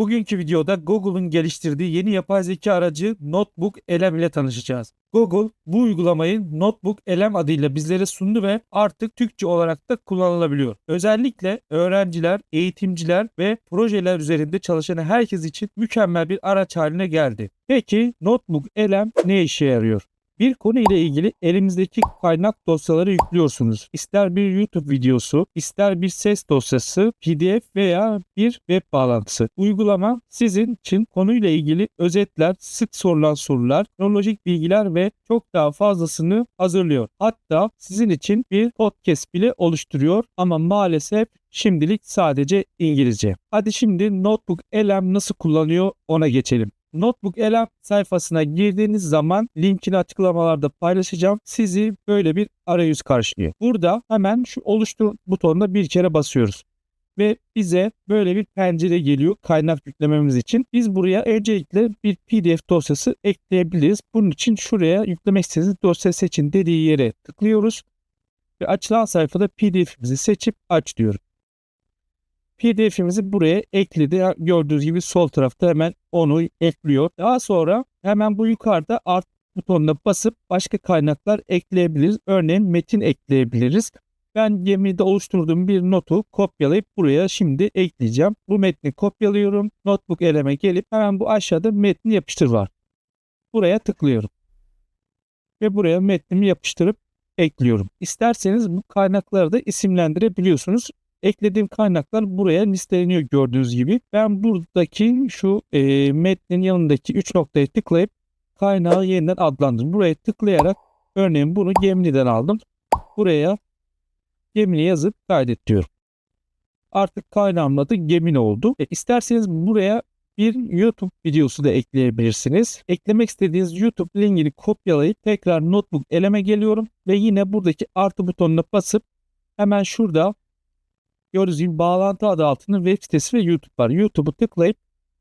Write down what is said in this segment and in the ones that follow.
Bugünkü videoda Google'un geliştirdiği yeni yapay zeka aracı Notebook LM ile tanışacağız. Google bu uygulamayı Notebook LM adıyla bizlere sundu ve artık Türkçe olarak da kullanılabiliyor. Özellikle öğrenciler, eğitimciler ve projeler üzerinde çalışan herkes için mükemmel bir araç haline geldi. Peki Notebook LM ne işe yarıyor? Bir konu ile ilgili elimizdeki kaynak dosyaları yüklüyorsunuz. İster bir YouTube videosu, ister bir ses dosyası, PDF veya bir web bağlantısı. Uygulama sizin için konuyla ilgili özetler, sık sorulan sorular, kronolojik bilgiler ve çok daha fazlasını hazırlıyor. Hatta sizin için bir podcast bile oluşturuyor ama maalesef şimdilik sadece İngilizce. Hadi şimdi Notebook LM nasıl kullanıyor ona geçelim. Notebook LM sayfasına girdiğiniz zaman linkini açıklamalarda paylaşacağım. Sizi böyle bir arayüz karşılıyor. Burada hemen şu oluştur butonuna bir kere basıyoruz. Ve bize böyle bir pencere geliyor kaynak yüklememiz için. Biz buraya öncelikle bir PDF dosyası ekleyebiliriz. Bunun için şuraya yüklemek istediğiniz dosya seçin dediği yere tıklıyoruz. Ve açılan sayfada PDF'imizi seçip aç diyorum. PDF'imizi buraya ekledi. Gördüğünüz gibi sol tarafta hemen onu ekliyor. Daha sonra hemen bu yukarıda art butonuna basıp başka kaynaklar ekleyebiliriz. Örneğin metin ekleyebiliriz. Ben gemide oluşturduğum bir notu kopyalayıp buraya şimdi ekleyeceğim. Bu metni kopyalıyorum. Notebook eleme gelip hemen bu aşağıda metni yapıştır var. Buraya tıklıyorum. Ve buraya metnimi yapıştırıp ekliyorum. İsterseniz bu kaynakları da isimlendirebiliyorsunuz eklediğim kaynaklar buraya listeleniyor gördüğünüz gibi. Ben buradaki şu e, metnin yanındaki 3 noktaya tıklayıp kaynağı yeniden adlandırdım. Buraya tıklayarak örneğin bunu Gemini'den aldım. Buraya Gemini yazıp kaydet diyorum. Artık kaynağımın adı Gemini oldu. E, isterseniz buraya bir YouTube videosu da ekleyebilirsiniz. Eklemek istediğiniz YouTube linkini kopyalayıp tekrar notebook eleme geliyorum ve yine buradaki artı butonuna basıp hemen şurada gördüğünüz gibi bağlantı adı altında web sitesi ve YouTube var. YouTube'u tıklayıp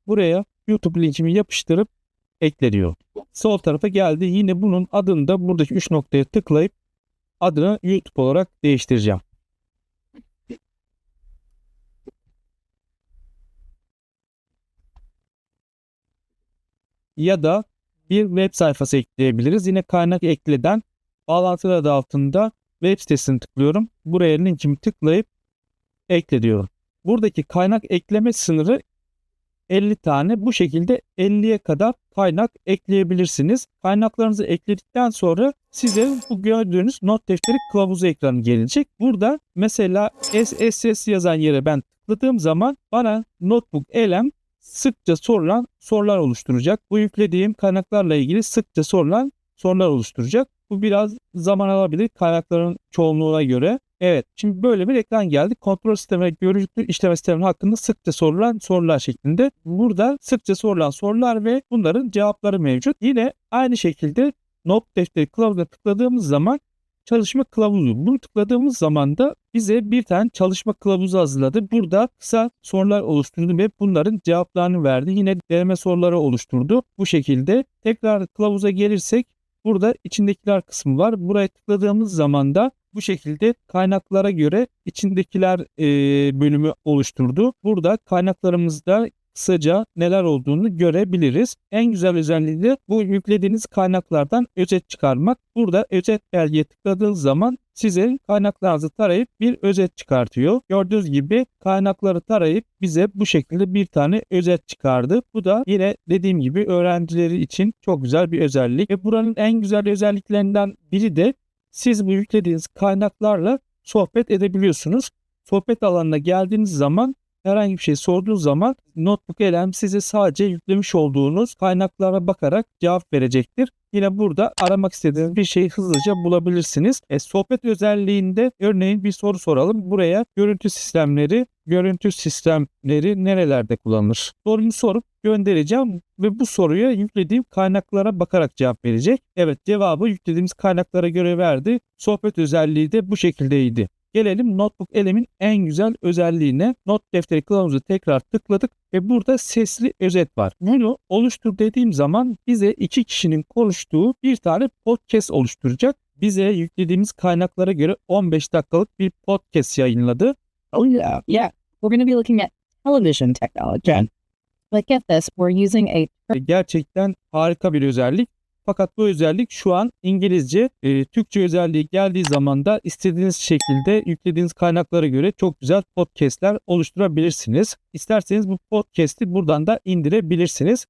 buraya YouTube linkimi yapıştırıp ekleniyor. Sol tarafa geldi. Yine bunun adını da buradaki 3 noktaya tıklayıp adını YouTube olarak değiştireceğim. Ya da bir web sayfası ekleyebiliriz. Yine kaynak ekleden bağlantı adı altında web sitesini tıklıyorum. Buraya linkimi tıklayıp ekle diyorum. Buradaki kaynak ekleme sınırı 50 tane. Bu şekilde 50'ye kadar kaynak ekleyebilirsiniz. Kaynaklarınızı ekledikten sonra size bu gördüğünüz not defteri kılavuzu ekranı gelecek. Burada mesela SSS yazan yere ben tıkladığım zaman bana notebook elem sıkça sorulan sorular oluşturacak. Bu yüklediğim kaynaklarla ilgili sıkça sorulan sorular oluşturacak. Bu biraz zaman alabilir kaynakların çoğunluğuna göre. Evet şimdi böyle bir ekran geldi. Kontrol sistemi ve görüntü işleme sistemi hakkında sıkça sorulan sorular şeklinde. Burada sıkça sorulan sorular ve bunların cevapları mevcut. Yine aynı şekilde not defteri kılavuzuna tıkladığımız zaman çalışma kılavuzu. Bunu tıkladığımız zaman da bize bir tane çalışma kılavuzu hazırladı. Burada kısa sorular oluşturdu ve bunların cevaplarını verdi. Yine deneme soruları oluşturdu. Bu şekilde tekrar kılavuza gelirsek burada içindekiler kısmı var. Buraya tıkladığımız zaman da bu şekilde kaynaklara göre içindekiler e, bölümü oluşturdu. Burada kaynaklarımızda kısaca neler olduğunu görebiliriz. En güzel özelliği de bu yüklediğiniz kaynaklardan özet çıkarmak. Burada özet belgeye tıkladığınız zaman size kaynaklarınızı tarayıp bir özet çıkartıyor. Gördüğünüz gibi kaynakları tarayıp bize bu şekilde bir tane özet çıkardı. Bu da yine dediğim gibi öğrencileri için çok güzel bir özellik. Ve buranın en güzel özelliklerinden biri de siz bu yüklediğiniz kaynaklarla sohbet edebiliyorsunuz. Sohbet alanına geldiğiniz zaman herhangi bir şey sorduğunuz zaman Notebook LM size sadece yüklemiş olduğunuz kaynaklara bakarak cevap verecektir. Yine burada aramak istediğiniz bir şeyi hızlıca bulabilirsiniz. E, sohbet özelliğinde örneğin bir soru soralım. Buraya görüntü sistemleri, görüntü sistemleri nerelerde kullanılır? Sorumu sorup göndereceğim ve bu soruya yüklediğim kaynaklara bakarak cevap verecek. Evet cevabı yüklediğimiz kaynaklara göre verdi. Sohbet özelliği de bu şekildeydi. Gelelim Notebook Elem'in en güzel özelliğine. Not defteri kılavuzu tekrar tıkladık ve burada sesli özet var. Bunu oluştur dediğim zaman bize iki kişinin konuştuğu bir tane podcast oluşturacak. Bize yüklediğimiz kaynaklara göre 15 dakikalık bir podcast yayınladı. Oh yeah, yeah. We're going to be looking at television technology. Look at this. We're using a Gerçekten harika bir özellik. Fakat bu özellik şu an İngilizce, e, Türkçe özelliği geldiği zaman da istediğiniz şekilde yüklediğiniz kaynaklara göre çok güzel podcastler oluşturabilirsiniz. İsterseniz bu podcast'i buradan da indirebilirsiniz.